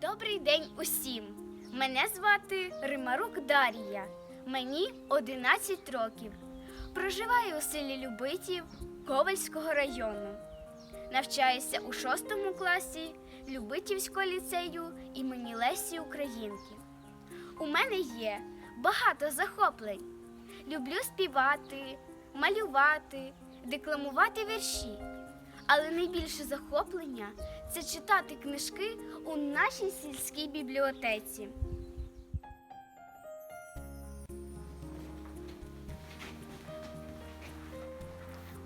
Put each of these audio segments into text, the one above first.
Добрий день усім! Мене звати Римарук Дарія. Мені 11 років. Проживаю у селі Любитів Ковальського району. Навчаюся у 6 класі Любитівського ліцею імені Лесі Українки. У мене є багато захоплень. Люблю співати, малювати, декламувати вірші. Але найбільше захоплення це читати книжки у нашій сільській бібліотеці.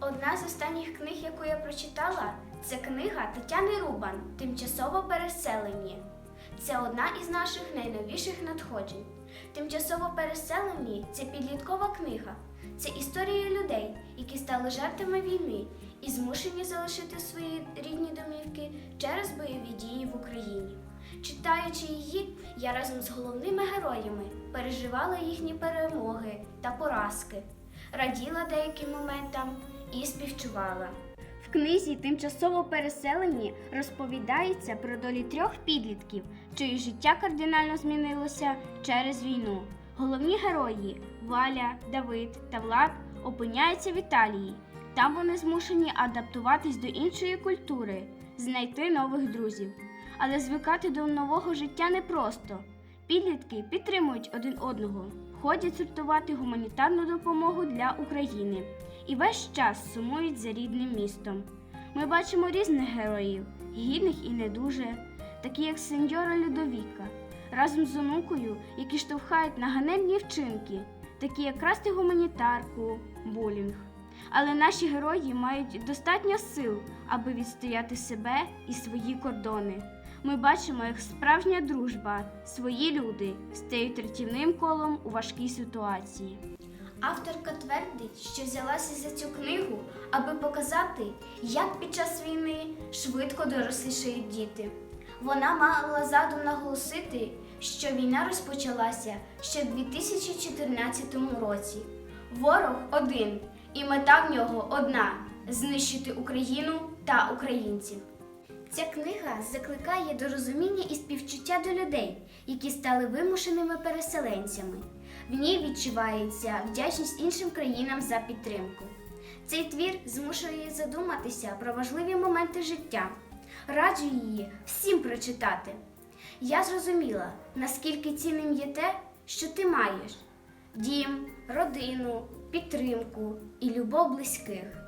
Одна з останніх книг, яку я прочитала, це книга Тетяни Рубан Тимчасово переселені. Це одна із наших найновіших надходжень. Тимчасово переселені це підліткова книга. Це історія людей, які стали жертвами війни і змушені залишити свої рідні домівки через бойові дії в Україні. Читаючи її, я разом з головними героями переживала їхні перемоги та поразки, раділа деяким моментам і співчувала. В книзі Тимчасово переселені розповідається про долі трьох підлітків, чиє життя кардинально змінилося через війну. Головні герої Валя, Давид та Влад опиняються в Італії. Там вони змушені адаптуватись до іншої культури, знайти нових друзів. Але звикати до нового життя непросто. Підлітки підтримують один одного, ходять сортувати гуманітарну допомогу для України і весь час сумують за рідним містом. Ми бачимо різних героїв, гідних і не дуже, такі як сеньора Людовіка, разом з онукою, які штовхають на ганебні вчинки, такі як красти гуманітарку, булінг. Але наші герої мають достатньо сил, аби відстояти себе і свої кордони. Ми бачимо, як справжня дружба, свої люди стають рятівним колом у важкій ситуації. Авторка твердить, що взялася за цю книгу, аби показати, як під час війни швидко дорослішають діти. Вона мала задум наголосити, що війна розпочалася ще в 2014 році. Ворог один, і мета в нього одна знищити Україну та українців. Ця книга закликає до розуміння і співчуття до людей, які стали вимушеними переселенцями. В ній відчувається вдячність іншим країнам за підтримку. Цей твір змушує задуматися про важливі моменти життя. Раджу її всім прочитати. Я зрозуміла, наскільки цінним є те, що ти маєш: дім, родину, підтримку і любов близьких.